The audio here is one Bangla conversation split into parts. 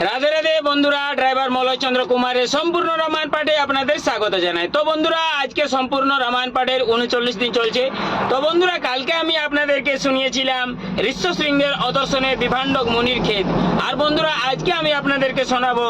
রাধে রাধে বন্ধুরা, ড্রাইভার মলয় চন্দ্র কুমারের সম্পূর্ণ রামায়ণ পাঠে আপনাদের স্বাগত জানাই। তো বন্ধুরা, আজকে সম্পূর্ণ রামায়ণ পাঠের উনচল্লিশ দিন চলছে। তো বন্ধুরা, কালকে আমি আপনাদেরকে শুনিয়েছিলাম ঋষ্য শৃঙ্গের অদর্শনে বিভাণ্ডক মুনির ক্ষেত। আর বন্ধুরা, আজকে আমি আপনাদেরকে শোনাবো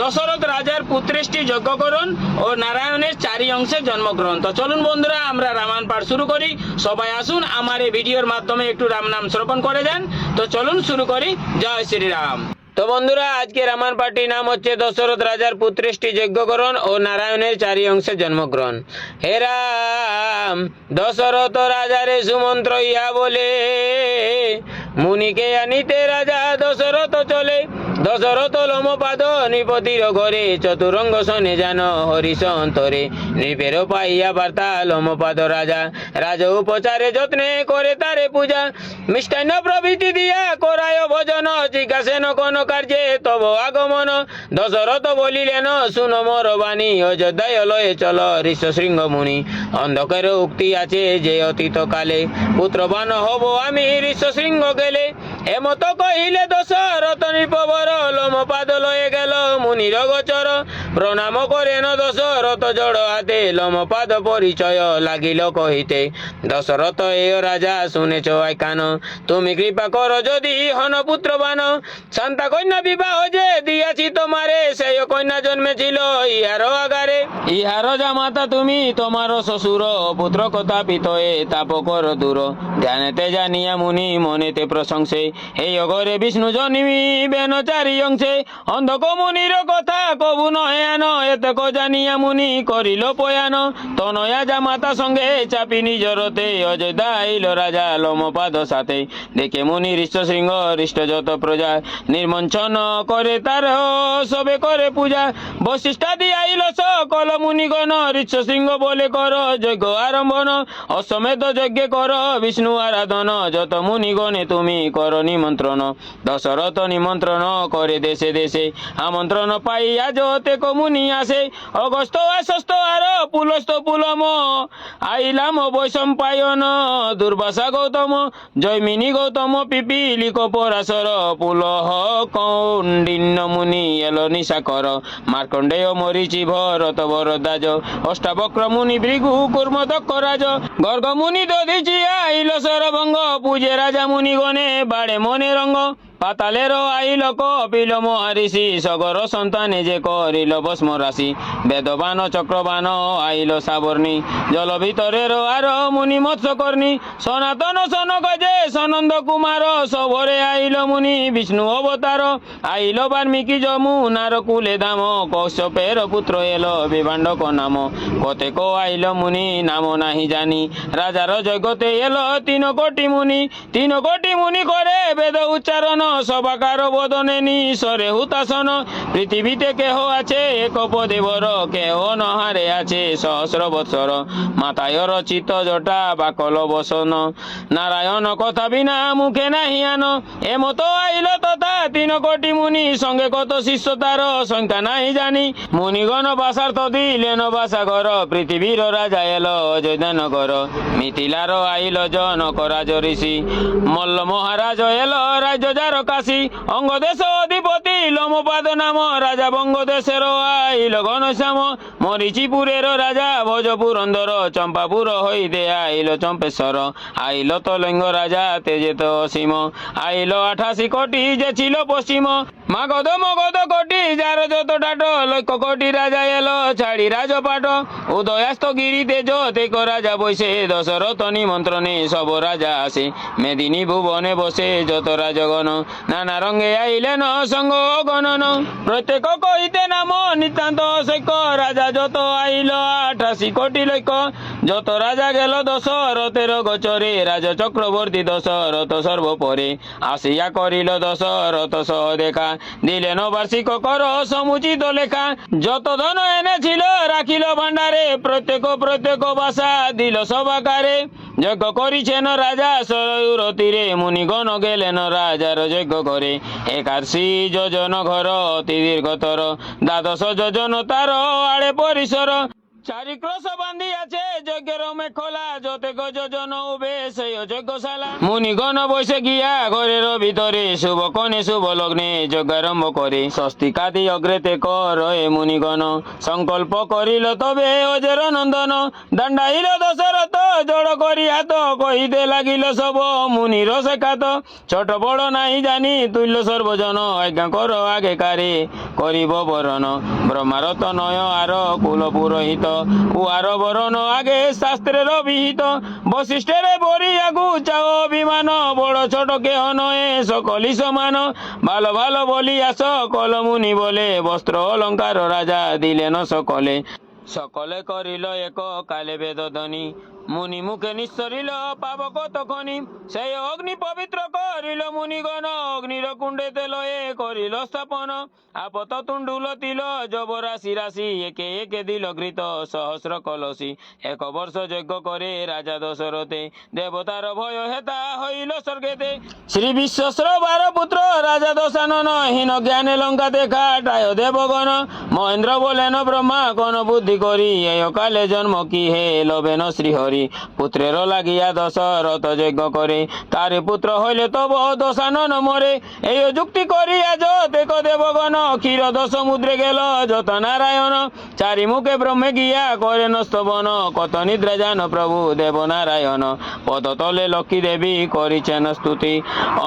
দশরথ রাজার পুত্রেষ্টি যজ্ঞকরণ ও নারায়ণের চারি অংশের জন্মগ্রহণ। তো চলুন বন্ধুরা, আমরা রামায়ণ পাঠ শুরু করি। সবাই আসুন, আমার এই ভিডিওর মাধ্যমে একটু রাম নাম শ্রবণ করে দেন তো চলুন শুরু করি। জয় শ্রীরাম। তো বন্ধুরা, আজকের আমার পার্টির নাম হচ্ছে দশরথ রাজার পুত্রেষ্টি যজ্ঞকরণ ও নারায়ণের চারি অংশে জন্মগ্রহণ। হে রাম, দশরথ রাজারে সুমন্ত্র ইয়া বলে। মুনিকে আনিতে রাজা, দশরথ চলে। দশরথ লোমপাদ নৃপতির ঘরে, চতুরঙ্গ শনে জান হরিশ অন্তরে নৃপের পাইয়া বার্তা লোমপাদ রাজা। রাজ উপচারে যত্নে করে তারে পূজা। মিষ্টান্ন প্রভৃতি দিয়া করায় ভজন, জিজ্ঞাসেন কোন কার্যে তব আগমন। দশরথ বলিলেন, শুন মোর বাণী, অযোধ্যায় লয়ে চল ঋষ শৃঙ্গ মুনি। অন্ধকার উক্তি আছে যে অতীত কালে। পুত্রবান হব আমি ঋষ গেলে এমত কহিলে দোষ রতনী পবর লোম পাদ লয়ে গেল মুনির গোচর। প্রণাম করেন দশরথ জড় হাতে লোম পাদ পরিচয় লাগিল কহিতে, দশরথ, এ রাজা, শুনেছ আই কান তুমি কৃপা কর যদি হন পুত্র বান শান্তা কন্যা বিবাহ যে দিয়াছি তোমারে, সেই কন্যা জন্মেছিল ইহার আগারে। ইহার জামাতা তুমি, তোমার শ্বশুর পুত্র কথা পিতয়ে তাপ কর দূর। ধ্যানেতে জানিয়া মুনি মনেতে প্রশংসে, এই অগরে বিষ্ণু জন্মিবেন চারি অংশে অন্ধক মুনির কথা কবু নহে আন এতক জানিয়া মুনি করিল পয়ান তনয়া জামাতা সঙ্গে চাপি নিজরতে অযোধ্যা আইল রাজা লোমপাদ সাথে। দেখে মুনি হৃষ্ট সিংহ হৃষ্ট যত প্রজা, নির্মঞ্চন করে তার সবে করে পূজা। বশিষ্ঠাদি আইল সকল মুনিগণ ঋষ সিংহ বলে কর যজ্ঞ আরম্ভন। অশ্বমেধ যজ্ঞ কর বিষ্ণু আরাধন, যত মুনিগণে তুমি কর নিমন্ত্রণ। দশরথ নিমন্ত্রণ করে দেশে দেশে, আমন্ত্রণ পাইয়া যতে কমুনি আসে, অগস্ত আশ্বস্ত আর পুলস্ত পুলম, আইলাম বৈশম্পায়ন দুর্বাসা গৌতম, জৈমিনী গৌতম পিপিলি কপরাসর, পুলহ কৌণ্ডিন্য মুনি এল নিশাকর, মার্কণ্ডেয় মরিচি ভরত বরদাজ, অষ্টাবক্র মুনি ভৃগু কুর্ম দক্ষরাজ গর্গ মুনি দধিচি আইল সরভঙ্গ পূজে রাজা মুনি গণে বাড়ে মনে রঙ্গ। পাতালের আইল কপিল মহারিষি সগর সন্তানে যে করিল ভস্ম রাশি বেদবান চক্রবান আইল সাবর্ণী জল ভিতরের আর মুনি মৎস্যকর্ণী সনাতন সন গজে সনন্দ কুমার সবরে আইল মুনি। বিষ্ণু অবতার আইল বাল্মীকি যমুনার কুলে দাম কৌশপের পুত্র এলো বিভাণ্ডক নাম। কতেক আইল মুনি, নাম নাহি জানি। রাজার জগতে এলো তিন কোটি মুনি। তিন কোটি মুনি করে বেদ উচ্চারণ সবাকার বদনে নিঃসরে হুতাসন পৃথিবীতে কেহ আছে এক পদেবর কেহ নহারে আছে সহস্র বৎসর মাতায় রচিত জটা বাকল বসন নারায়ণ কথা বিনা মুখে নাহি আন। এমত আইল তথা তিন কোটি মুনি, সঙ্গে কত শিষ্য তার, সংখ্যা নাই জানি। মুনিগণ বাসার্থ দিলেন বাসাগর, পৃথিবীর রাজা এলো অযোধ্যা নগর মিথিলার আইল জনক রাজ ঋষি মল্ল মহারাজ এলো রাজ্য যার কাশী অঙ্গদেশ অধিপতি, লোমপাদ নাম রাজা বঙ্গদেশের আইল ঘনশ্যাম মরিচিপুরের রাজা, ভোজপুরন্দর, চম্পাপুর হইতে আইল চম্পেশ্বর। আইল তলঙ্গ রাজা তেজেত অসীম। আইল আঠাশি কোটি যে ছিল পশ্চিম। মাগধ মগধ কোটি যার যত টাট লক্ষ কোটি রাজা এলো, ছাড়ি রাজপাট। উদয়াস্ত গিরি তেজ তেক রাজা বসে, দশরথ নিমন্ত্রণে সব রাজা আসে। মেদিনী ভুবনে বসে যত রাজগণ, নানা রঙে আইলেন সঙ্গ গণন। প্রত্যেক কইতে নাম, নিতান্ত সৈক্য রাজা যত আইল আঠাশি কোটি লক্ষ। যত রাজা গেল দশরথের গোচরে, রাজ চক্রবর্তী দশরথ সর্বপরে। আসিয়া করিল দশরথ সহ দেখা দিলেন বার্ষিক কর সমুচিত লেখা। যত ধন এনেছিল, রাখিল ভান্ডারে প্রত্যেক প্রত্যেক বাসা দিল সবাকারে যজ্ঞ করিছেন রাজা সরয়ুর তীরে মুনিগণ গেলেন রাজার যজ্ঞ করে। একাশি যোজন ঘর অতি দীর্ঘতর, দ্বাদশ যোজন তার আড়ে পরিসর। মুনিগণ বসে গিয়া ঘরের ভিতরে, শুভ কনে শুভ লগ্নে যজ্ঞারম্ভ করে। স্বস্তিকাদি অগ্রেতে কর এ মুনিগণ সংকল্প করিল তবে অজের নন্দন। দণ্ডাইল দশরথ, জড় করি হাত কহিতে লাগিল সব মুনির শেখাত ছোট বড় নাই জানি, তুল্য সর্বজন। আজ্ঞা কর আগে কারে। করিব বরণ। ব্রহ্মারত নয় আর কুল পুরোহিত। উহার বরণ আগে শাস্ত্রের বিহিত বশিষ্ঠের বরি আগু চাও অভিমান। বড় ছোট কেহ নয় সকলি সমান। ভালো ভালো বলি আস কলমুনি বলে, বস্ত্র অলঙ্কার রাজা দিলেন সকলে। সকলে করিল এক কালে বেদধ্বনি। মুনি মুখে নিঃসরিল পাবক তখনি সেই অগ্নি পবিত্র করিল মুনিগণ, অগ্নির কুণ্ডে তেলয়ে করিল স্থাপন। আপত তুণ্ডুল তিল জব রাশি রাশি একে একে দিল ঘৃত সহস্র কলসি। এক বর্ষ যজ্ঞ করে রাজা দশরথে, দেবতার ভয় হেতা হইল স্বর্গেতে। শ্রী বিশ্বশ্রবার পুত্র রাজা দশানন, হীন জ্ঞানে লঙ্কা দেখা টায় দেবগণ। মহেন্দ্র বলেন, ব্রহ্মা, কোন বুদ্ধি করি? এই কালে জন্ম কি? হে লবেন শ্রীহরি। পুত্রের লাগিয়া দশরথ যজ্ঞ করে। তার পুত্র হইলে তব দশানন মরে। এই যুক্তি করিয়া যতেক দেবগণ ক্ষীর সমুদ্রে গেল, যত নারায়ণ। চারি মুখে ব্রহ্মে গিয়া করেন স্তবন, কত নিদ্রা জান প্রভু দেব নারায়ণ। পদ তলে লক্ষ্মী দেবী করিছেন স্তুতি।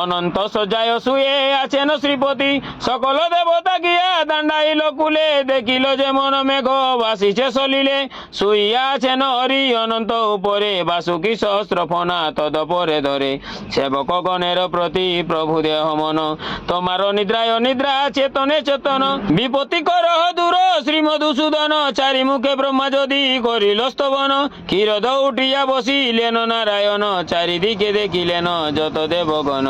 অনন্ত সজ্জায় শুয়ে আছেন শ্রীপতি। সকল দেবতা গিয়া দাণ্ডাইল কুলে, দেখিল যে মন মেঘ বাসিছে সলিলে শুইয়া আছেন হরি অনন্ত উপরে, বাসুকি সহস্র ফনা তদ পরে ধরে। সেবক গণের প্রতি প্রভু দেহ মন। তোমার নিদ্রায় নিদ্রা চেতনে চেতন বিপত্তি কর দূর, শ্রী মধুসূদন। চারি মুখে ব্রহ্মা যদি করিল স্তবন, ক্ষীরদ উঠিয়া বসিলেন নারায়ণ, চারিদিকে দেখিলেন যত দেবগণ।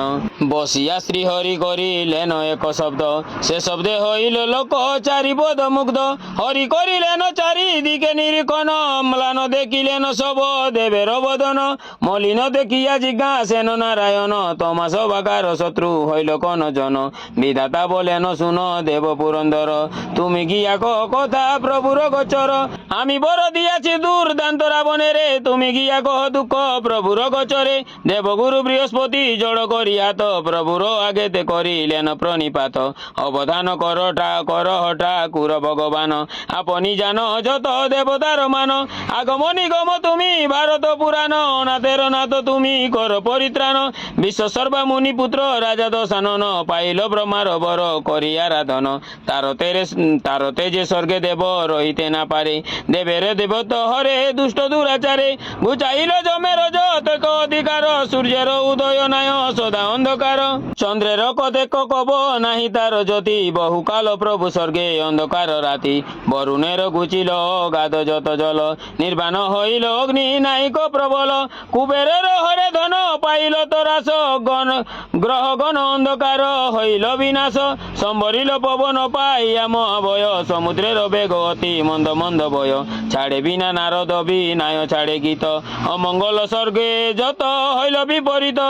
বসিয়া শ্রীহরি করিলেন এক শব্দ, সে শব্দে হইল লোক চারিপদ মুগ্ধ। হরি করিলেন চারিদিকে নিরীক্ষণ, ম্লান দেখিলেন সব দেবের বদন। মলিন দেখিয়া জিজ্ঞাসেন নারায়ণ, তোমা সবাকার শত্রু হইল কোন জন? বিধাতা বলেন, শুন দেব পুরন্দর। তুমি গিয়া কহ কথা প্রভুর গোচর? আমি বড় দিয়াছি দুর্দান্ত রাবণেরে। তুমি গিয়া কহ দুঃখ প্রভুর গোচরে? দেবগুরু বৃহস্পতি জড় করিয়া তো প্রভুর আগেতে করিলেন প্রণিপাত। অবধান করটা কর হঠা কুর ভগবান। আপনি জানো যত দেবতার মান। আগমনি গম তুমি ভারত পুরাণ। অনাথের নাথ তুমি কর পরিত্রাণ। বিশ্ব সর্বমুনি পুত্র রাজা দশানন পাইল ব্রহ্মার বর করি আরাধন তারতে তারতে যে স্বর্গে দেব রহিতে না পারে, দেবের দেবত হরে দুষ্ট দুরাচারে, বুঝাইল জমের যতক অধিকার, সূর্যের উদয় নাই সদা অন্ধকার। চন্দ্রের কতেক কব নাহি তার জ্যোতি, বহুকাল প্রভু স্বর্গে অন্ধকার রাতি। বরুণের গুচিল গাদ যত জল, নির্বাণ হইল অগ্নি নাইক প্রবল। কুবেরের হরে ধন পাইল তরাস গণ গ্রহ গণ অন্ধকার হইল বিনাশ। সম্বরিল পবন পাইয়া মহাভয় সমুদ্রের বেগ অতি মন্দ মন্দ ভয় ছাড়ে বিনা নারদ, বিনায় ছাড়ে গীত। অমঙ্গল স্বর্গে যত হইল বিপরীত।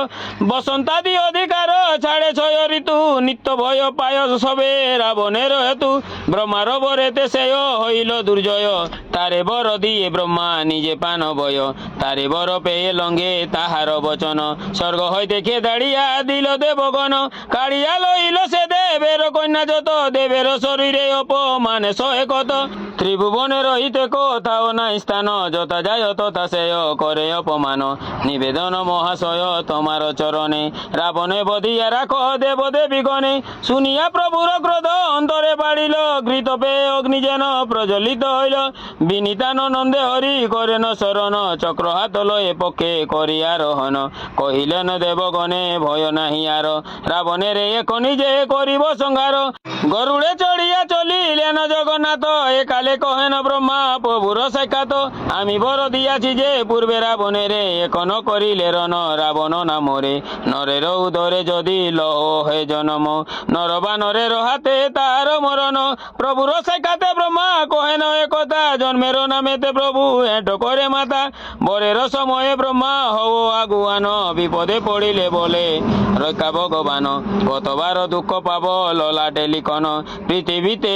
বসন্তাদি অধিকার, ছাড়ে ছয় ঋতু। নিত্য ভয় পায় সবে রাবণের হেতু। ব্রহ্মার বরেতে সেয় হইল দুর্জয়। তারে বর দিয়ে ব্রহ্মা নিজে পান বয়। তারে বর পেয়ে লঙ্গে তাহার বচন। স্বর্গ হইতে খেদাড়িয়া দিল দেবগণ। কাড়িয়া লইল সে দেবের কন্যা যত। দেবের শরীরে অপমানে সহে কত? ত্রিভুবনে রহিতে কোথাও নাই স্থান, যথা যায় তথা সেয় করে অপমান। নিবেদন মহাশয় তোমার চরণে, রাবণে বধিয়া রাখ দেব দেবী গণে শুনিয়া প্রভুর ক্রোধ অন্তরে বাড়িল, ঘৃত পেয়ে অগ্নি যেন প্রজ্বলিত হইল। বিনীতান নন্দে হরি করেন শরণ, চক্র হাত লয়ে পক্ষে করিয়া রহন কহিলেন, দেবগণে, ভয় নাহি আর। রাবণের এক নিজে করিব সংহার গরুড়ে চড়িয়া চলিলেন জগন্নাথ, একালে কহেন ব্রহ্মা, প্রভুর সাক্ষাৎ। আমি বড় দিয়াছি যে, পূর্বে রাবণের এখন করিলে রণ, রাবণ নামরে। নরের উদরে যদি লহ হে জনম নর বা নরের হাতে তার মরণ। প্রভুর সাক্ষাতে ব্রহ্মা, কহেন একথা জন্মের নামেতে প্রভু হেঁটো করে মাতা বরের সময়ে ব্রহ্মা হও আগুয়া ভগবান বিপদে পড়িলে বলে। রক্ষা ভগবান, কতবার দুঃখ পাব, ললাটে লিখন। পৃথিবীতে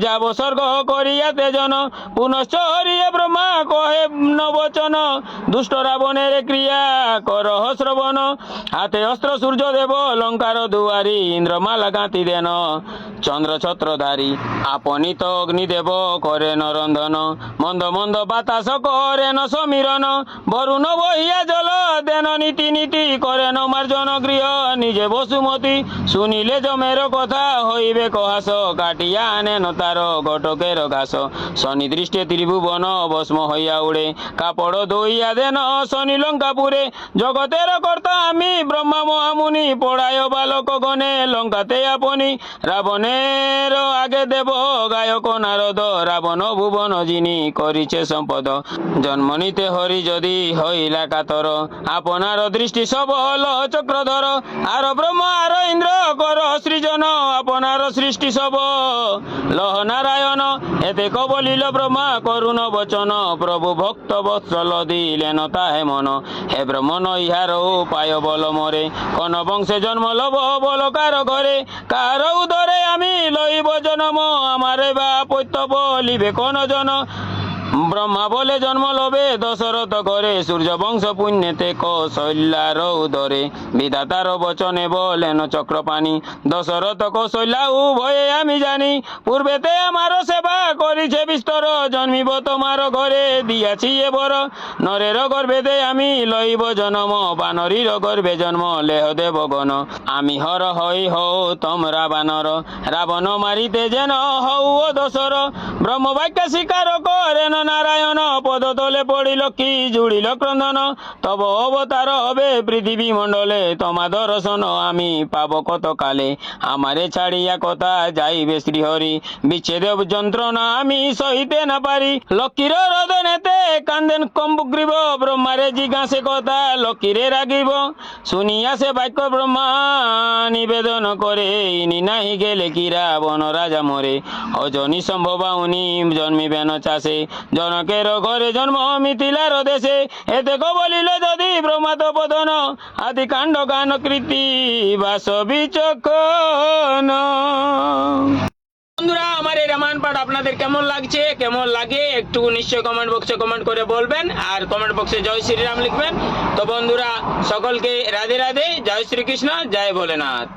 যাব স্বর্গ করিয়াতে জন পুনশ্চ হরিয়ে ব্রহ্মা কহে নবচন, দুষ্ট রাবণের ক্রিয়া কর শ্রবণ। হাতে অস্ত্র সূর্য দেব, লঙ্কার দুয়ারি ইন্দ্রমালা গাঁতি দেন। চন্দ্র ছত্রধারী আপনি তো অগ্নিদেব করে নরন্ধন। মন্দ মন্দ বাতাস করেন সমীরণ। বরুণ বহিয়া জল দেন নীতি নীতি করেন মার্জন গৃহ নিজে বসুমতী। শুনিলে জমের কথা, হইবে কহাস, কাটিয়া আনেন তার ঘটকের ঘাস। শনি দৃষ্টে ত্রিভুবন, ভস্ম হইয়া উড়ে। কাপড় ধুইয়া দেন শনি লঙ্কাপুরে। জগতের কর্তা আমি, ব্রহ্মা মহামুনি, পড়ায় বালক গণে, লঙ্কাতে আপনি। রাবণের আগে দেব গায়ক নারদ, রাবণ ভুবন যিনি করিছে সম্পদ। জন্ম নিতে হরি যদি হইলা কাতর। আপনার দৃষ্টি সবল চক্রধর আর ব্রহ্ম আর ইন্দ্র কর সৃজন, আপনার সৃষ্টি সব। লহ নারায়ণ, এতে কবলিল ব্রহ্মা করুণ বচন। প্রভু ভক্ত বৎসল দিলেন তাহে মন। হে ব্রহ্মণ ইহার উপায় বল মরে। কোন বংশে জন্ম লব, বল কার ঘরে। কার উদরে আমি লইব জনম, আমারে বা পৈত্য বলিবে কোন জন। ব্রহ্মা বলে জন্ম লবে দশরথ করে সূর্য বংশ পুণ্যতে কৌশল্যার উদরে। বিধাতার বচনে বলেন চক্রপাণি, দশরথ কৌশল্যা উভয়ে আমি জানি। পূর্বেতে আমার সেবা করিছে বিস্তর, জন্মিব তোমার ঘরে, দিয়াছি এ বর। নরের গর্ভেতে আমি লইব জন্ম, বানরীর গর্ভে জন্ম, লেহ দেব গণ। আমি হর হই হও তোমরা বানর, রাবণ মারিতে যেন ও দশর। ব্রহ্মবাক্য স্বীকার করেন নারায়ণ পদ তলে পড়িল কি জুড়িল ক্রন্দন? তব অবতার হবে পৃথিবী মণ্ডলে, তোমা দর্শন আমি পাব কত কালে আমারে ছাড়িয়া কথা যাইবে শ্রীহরি, বিচ্ছেদ যন্ত্রণা আমি সহিতে না পারি। লক্ষ্মীর রদনেতে কান্দেন কম্বুগ্রীব ব্রহ্মারে জিজ্ঞাসে কথা লক্ষ্মীরে রাগিব। শুনিয়া সে বাক্য ব্রহ্মা নিবেদন করে, ইনি নাহি গেলে কি রাবণ রাজা মরে? অজনী সম্ভবা উনি জন্মিবেন চাষে জনকের ঘরে জন্ম মিথিলার দেশে। এতে বলিল যদি ব্রহ্মাত পদন আদি কাণ্ড গান কৃতি বাস বিচক্ষণ। বন্ধুরা, আমার এই রামায়ণ পাঠ আপনাদের কেমন লাগছে? কেমন লাগে? একটু নিশ্চয় কমেন্ট বক্সে কমেন্ট করে বলবেন। আর কমেন্ট বক্সে জয় শ্রীরাম লিখবেন। তো বন্ধুরা, সকলকে রাধে রাধে। জয় শ্রীকৃষ্ণ। জয় ভোলেনাথ।